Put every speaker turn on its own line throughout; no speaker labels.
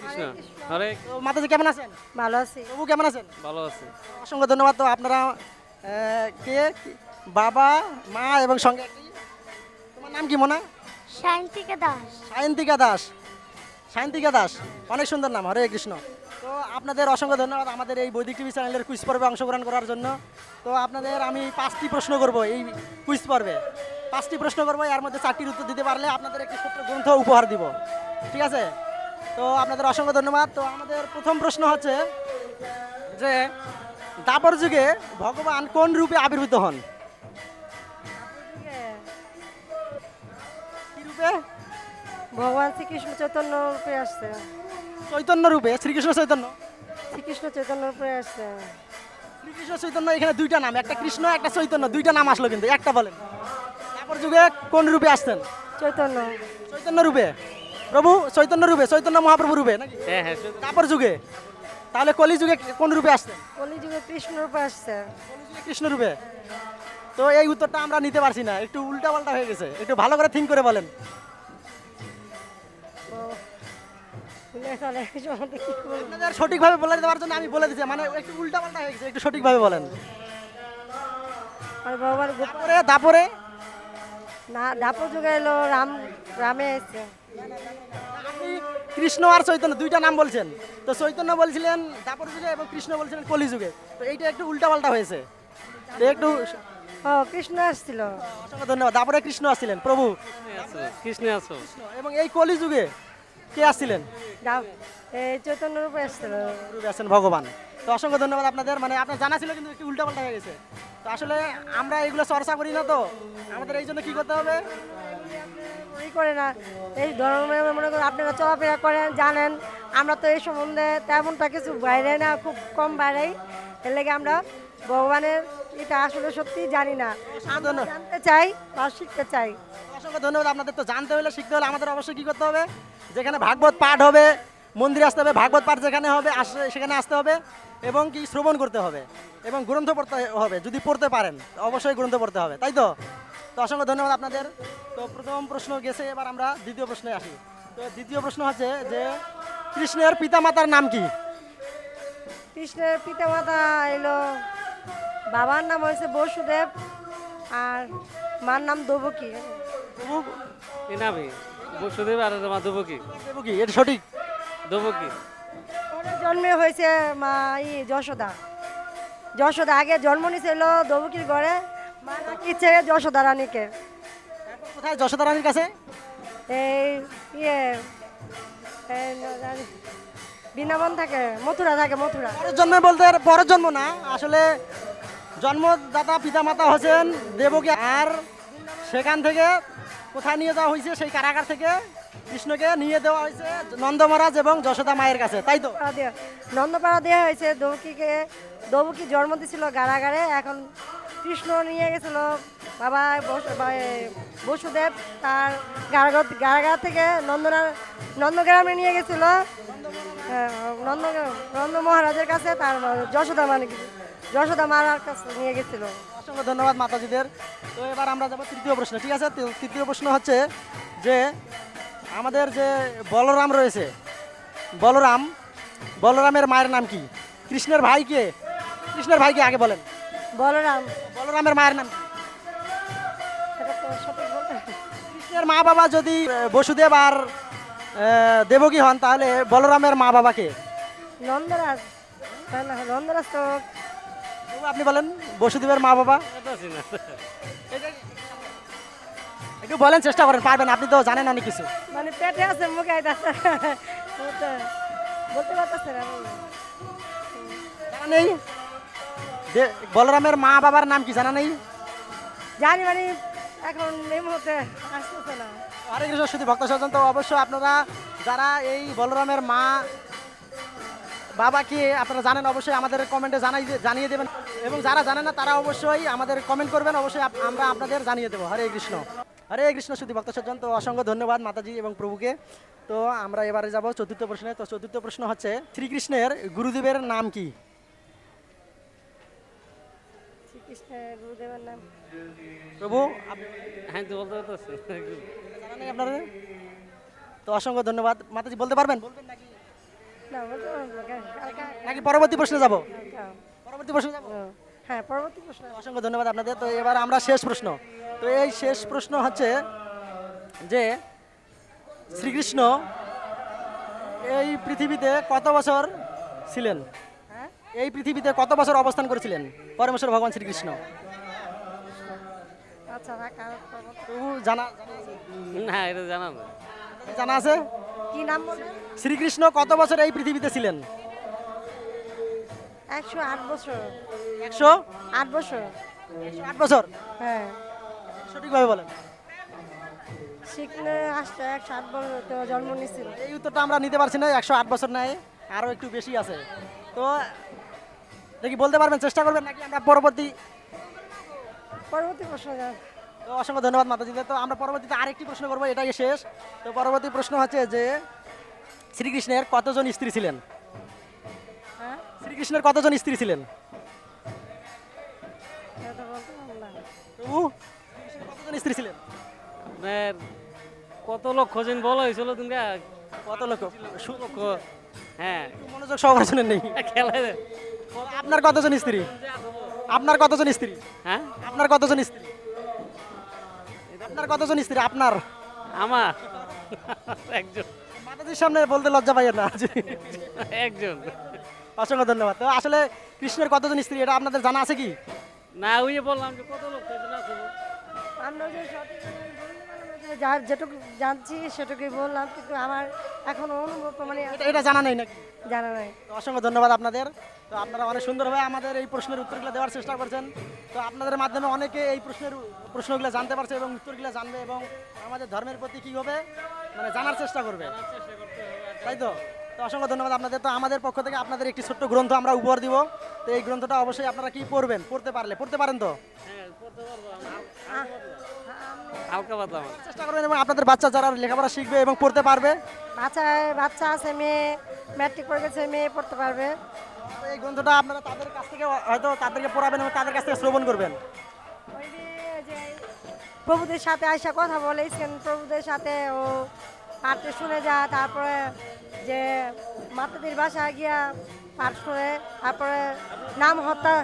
কৃষ্ণ হরে মাতাজি কেমন আছেন ভালো আছি প্রভু কেমন আছেন ভালো আছি অসংখ্য ধন্যবাদ তো আপনারা কে বাবা মা এবং সঙ্গে তোমার নাম কি মোনা
শান্তিকা দাস
সায়ন্তিকা দাস সায়ন্তিকা দাস অনেক সুন্দর নাম হরে কৃষ্ণ তো আপনাদের অসংখ্য ধন্যবাদ আমাদের এই বৈদিক টিভি চ্যানেলের কুইজ পর্বে অংশগ্রহণ করার জন্য তো আপনাদের আমি পাঁচটি প্রশ্ন করব এই কুইজ পর্বে পাঁচটি প্রশ্ন করব এর মধ্যে চারটির উত্তর দিতে পারলে আপনাদের একটি ছোট্ট গ্রন্থ উপহার দিব ঠিক আছে তো আপনাদের অসংখ্য ধন্যবাদ তো আমাদের প্রথম প্রশ্ন হচ্ছে যে দাপর যুগে ভগবান কোন রূপে আবির্ভূত হন কি রূপে
ভগবান শ্রীকৃষ্ণ চৈতন্য রূপে আসছে
চৈতন্য রূপে শ্রীকৃষ্ণ চৈতন্য শ্রীকৃষ্ণ চৈতন্য রূপে আসছে শ্রীকৃষ্ণ চৈতন্য এখানে দুইটা নাম একটা কৃষ্ণ একটা চৈতন্য দুইটা নাম আসলো কিন্তু একটা বলেন তারপর যুগে কোন রূপে আসতেন চৈতন্য চৈতন্য রূপে প্রভু চৈতন্য রূপে চৈতন্য মহাপ্রভু রূপে নাকি হ্যাঁ, হ্যাঁ, তারপর যুগে তাহলে কলি যুগে কোন রূপে আসছে
কলি যুগে কৃষ্ণ রূপে আসছে
কৃষ্ণ রূপে তো এই উত্তরটা আমরা নিতে পারছি না একটু উল্টা পাল্টা হয়ে গেছে একটু ভালো করে থিঙ্ক করে বলেন সঠিকভাবে বলে দেওয়ার জন্য আমি বলে দিচ্ছি মানে একটু উল্টা পাল্টা হয়ে গেছে একটু সঠিকভাবে বলেন তারপরে তারপরে
কৃষ্ণ
আর চৈতন্য দুইটা নাম বলছেন তো চৈতন্য বলছিলেন দাপর যুগে এবং কৃষ্ণ বলছিলেন কলি যুগে তো এইটা একটু উল্টাপাল্টা হয়েছে একটু
কৃষ্ণ আসছিল
অসংখ্য কৃষ্ণ আসছিলেন প্রভু কৃষ্ণ এবং এই কলি যুগে কে আসছিলেন
এই চৈতন্য রূপে আসছিল
রূপে আসছেন ভগবান তো অসংখ্য ধন্যবাদ আপনাদের মানে আপনার জানা ছিল কিন্তু একটু উল্টাপাল্টা হয়ে গেছে তো আসলে আমরা এগুলো চর্চা করি না তো আমাদের এই জন্য কী করতে হবে
ই করে না এই ধর্মের মনে করেন আপনারা চলাফেরা করেন জানেন আমরা তো এই সম্বন্ধে তেমনটা কিছু বাইরে না খুব কম বাইরেই এর লেগে আমরা ভগবানের এটা আসলে সত্যি জানি না জানতে চাই বা শিখতে চাই
অসংখ্য ধন্যবাদ আপনাদের তো জানতে হলে শিখতে হলে আমাদের অবশ্যই কী করতে হবে যেখানে ভাগবত পাঠ হবে মন্দিরে আসতে হবে ভাগবত পাঠ যেখানে হবে সেখানে আসতে হবে এবং কি শ্রবণ করতে হবে এবং গ্রন্থ পড়তে হবে যদি পড়তে পারেন অবশ্যই গ্রন্থ পড়তে হবে তাই তো তো অসংখ্য ধন্যবাদ আপনাদের তো প্রথম প্রশ্ন গেছে এবার আমরা দ্বিতীয় প্রশ্নে আসি তো দ্বিতীয় প্রশ্ন হচ্ছে যে কৃষ্ণের পিতা মাতার নাম কি
কৃষ্ণের পিতামাতা এলো বাবার নাম হয়েছে বসুদেব আর মার নাম দবকি
নামে বসুদেব আর মা দবকি
দবকি এটা সঠিক
দবকি
জন্মে হয়েছে মা ই যশোদা যশোদা আগে জন্ম নিয়েছিল দবুকির গড়ে মা ডাকতে ইচ্ছে যশোদা রানীকে
কোথায় যশোদা রানীর কাছে
এই ইয়ে বৃন্দাবন থাকে মথুরা থাকে মথুরা
পরের জন্মে বলতে পরের জন্ম না আসলে জন্মদাতা পিতামাতা হচ্ছেন দেবকী আর সেখান থেকে কোথায় নিয়ে যাওয়া হয়েছে সেই কারাগার থেকে কৃষ্ণকে নিয়ে দেওয়া হয়েছে মহারাজ এবং যশোদা মায়ের কাছে তাই তো
নন্দপাড়া দেওয়া হয়েছে দৌকিকে দৌকি জন্ম দিয়েছিল কারাগারে এখন কৃষ্ণ নিয়ে গেছিল বাবা বসুদেব তার গারাগার গারাগার থেকে নন্দনার নন্দগ্রামে নিয়ে গেছিল নন্দ নন্দ মহারাজের কাছে তার যশোদা মানে যশোদা মারার কাছে নিয়ে গেছিল
অসংখ্য ধন্যবাদ মাতাজিদের তো এবার আমরা যাবো তৃতীয় প্রশ্ন ঠিক আছে তৃতীয় প্রশ্ন হচ্ছে যে আমাদের যে বলরাম রয়েছে বলরাম বলরামের মায়ের নাম কি কৃষ্ণের ভাই কে কৃষ্ণের ভাই কে আগে বলেন বলরাম বলরামের মায়ের নাম কৃষ্ণের মা বাবা যদি বসুদেব আর দেবকী হন তাহলে বলরামের মা বাবাকে
নন্দরাজ নন্দরাজ তো
আপনি বলেন বসুদেবের মা বাবা একটু বলেন চেষ্টা করেন পারবেন আপনি তো জানেন আমি কিছু
মানে পেটে আছে মুখে বলতে পারতেছে
বলরামের মা বাবার নাম কি জানা নেই
জানি মানে এখন এই মুহূর্তে আসতেছে
না হরে কৃষ্ণ সরস্বতী ভক্ত সজন তো অবশ্যই আপনারা যারা এই বলরামের মা বাবা কি আপনারা জানেন অবশ্যই আমাদের কমেন্টে জানাই জানিয়ে দেবেন এবং যারা জানে না তারা অবশ্যই আমাদের কমেন্ট করবেন অবশ্যই আমরা আপনাদের জানিয়ে দেবো হরে কৃষ্ণ হরে কৃষ্ণ শুধু ভক্ত সজ্জন তো অসংখ্য ধন্যবাদ মাতাজি এবং প্রভুকে তো আমরা এবারে যাব চতুর্থ প্রশ্নে তো চতুর্থ প্রশ্ন হচ্ছে শ্রীকৃষ্ণের গুরুদেবের নাম কি প্রভু হ্যাঁ, তো অসংখ্য ধন্যবাদ মাতাজি বলতে পারবেন নাকি পরবর্তী প্রশ্নে যাবো পরবর্তী প্রশ্ন যাবো হ্যাঁ পরবর্তী প্রশ্নে অসংখ্য ধন্যবাদ আপনাদের তো এবার আমরা শেষ প্রশ্ন তো এই শেষ প্রশ্ন হচ্ছে যে শ্রীকৃষ্ণ এই পৃথিবীতে কত বছর ছিলেন হ্যাঁ? এই পৃথিবীতে কত বছর অবস্থান করেছিলেন পরমেশ্বর ভগবান শ্রীকৃষ্ণ আচ্ছা, জানা না এটা জানা জানা আছে কি নাম শ্রীকৃষ্ণ কত বছর এই পৃথিবীতে ছিলেন একশো আট একশো আট একশো আট বছর
হ্যাঁ বলেন শিখলে আসছে একশো আট বছর জন্ম
এই উত্তরটা আমরা নিতে পারছি না একশো আট বছর আরও একটু বেশি আছে তো দেখি বলতে পারবেন চেষ্টা করবেন নাকি আমরা পরবর্তী পরবর্তী প্রশ্ন অসংখ্য ধন্যবাদ মাতাজিকে তো আমরা পরবর্তীতে আরেকটি প্রশ্ন করবো এটাই শেষ তো পরবর্তী প্রশ্ন হচ্ছে যে শ্রীকৃষ্ণের কতজন স্ত্রী ছিলেন শ্রীকৃষ্ণের কতজন স্ত্রী ছিলেন স্ত্রী ছিলেন
আপনার কত লোক খোঁজেন বলা হয়েছিল তুমি
কত লক্ষ হ্যাঁ। হ্যাঁ, আপনার আপনার কতজন স্ত্রী হ্যাঁ আপনার কতজন আপনার কতজন আপনার সামনে বলতে লজ্জা পাই না একজন অসংখ্য ধন্যবাদ তো আসলে কৃষ্ণের কতজন স্ত্রী এটা আপনাদের জানা আছে কি
না ওই বললাম যে কত লোক
মানে মানে যার যেটুকু জানছি সেটুকুই বললাম কিন্তু আমার এখন অনুভব মানে
এটা জানা নেই নাকি জানা নাই অসংখ্য ধন্যবাদ আপনাদের তো আপনারা অনেক সুন্দরভাবে আমাদের এই প্রশ্নের উত্তরগুলো দেওয়ার চেষ্টা করছেন তো আপনাদের মাধ্যমে অনেকে এই প্রশ্নের প্রশ্নগুলো জানতে পারছে এবং উত্তরগুলো জানবে এবং আমাদের ধর্মের প্রতি কী হবে মানে জানার চেষ্টা করবে আচ্ছা। তাই তো অসংখ্য ধন্যবাদ আপনাদের তো আমাদের পক্ষ থেকে আপনাদের একটি ছোট্ট গ্রন্থ আমরা উপহার দিব তো এই গ্রন্থটা অবশ্যই আপনারা কি পড়বেন পড়তে পারলে পড়তে পারেন তো
হ্যাঁ,
চেষ্টা করবেন এবং আপনাদের বাচ্চা যারা লেখাপড়া শিখবে এবং পড়তে পারবে
বাচ্চা বাচ্চা আছে মেয়ে ম্যাট্রিক পড়ে গেছে মেয়ে পড়তে পারবে
এই গ্রন্থটা আপনারা তাদের কাছ থেকে হয়তো তাদেরকে পড়াবেন এবং তাদের কাছ থেকে শ্রবণ করবেন
প্রভুদের সাথে আইসা কথা বলেছেন প্রভুদের সাথে ও পাঠে শুনে যা তারপরে যে মাতাদের বাসা গিয়া পাঠ করে তারপরে নাম হত্যা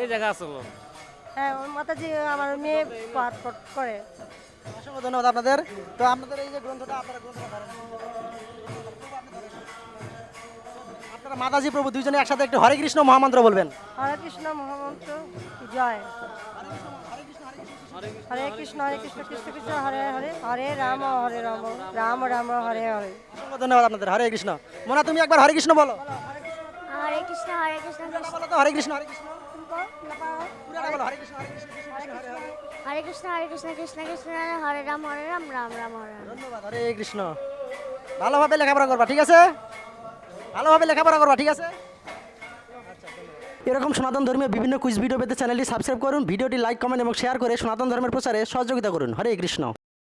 এই জায়গা আসলো হ্যাঁ মাতাজি আমার মেয়ে করে
অসংখ্য ধন্যবাদ আপনাদের তো আপনাদের এই যে গ্রন্থটা আপনারা আপনারা মাতাজি প্রভু দুজনে একসাথে একটু হরে কৃষ্ণ মহামন্ত্র বলবেন
হরে কৃষ্ণ মহামন্ত্র জয় হরে কৃষ্ণ হরে কৃষ্ণ কৃষ্ণ কৃষ্ণ হরে হরে হরে রাম হরে রাম রাম রাম হরে হরে
ধন্যবাদ আপনাদের হরে কৃষ্ণ মোনা তুমি একবার হরে কৃষ্ণ বলো
হরে কৃষ্ণ হরে কৃষ্ণ
কৃষ্ণ হরে কৃষ্ণ হরে কৃষ্ণ হরে কৃষ্ণ
হরে কৃষ্ণ কৃষ্ণ কৃষ্ণ হরে রাম হরে রাম রাম রাম হরে
ধন্যবাদ হরে কৃষ্ণ ভালোভাবে লেখাপড়া করবা ঠিক আছে ভালোভাবে লেখাপড়া করবা ঠিক আছে এরকম সনাতন ধর্মীয় বিভিন্ন কুইজ ভিডিও পেতে চ্যানেলটি সাবস্ক্রাইব করুন ভিডিওটি লাইক কমেন্ট এবং শেয়ার করে সনাতন ধর্মের প্রচারে সহযোগিতা করুন হরে কৃষ্ণ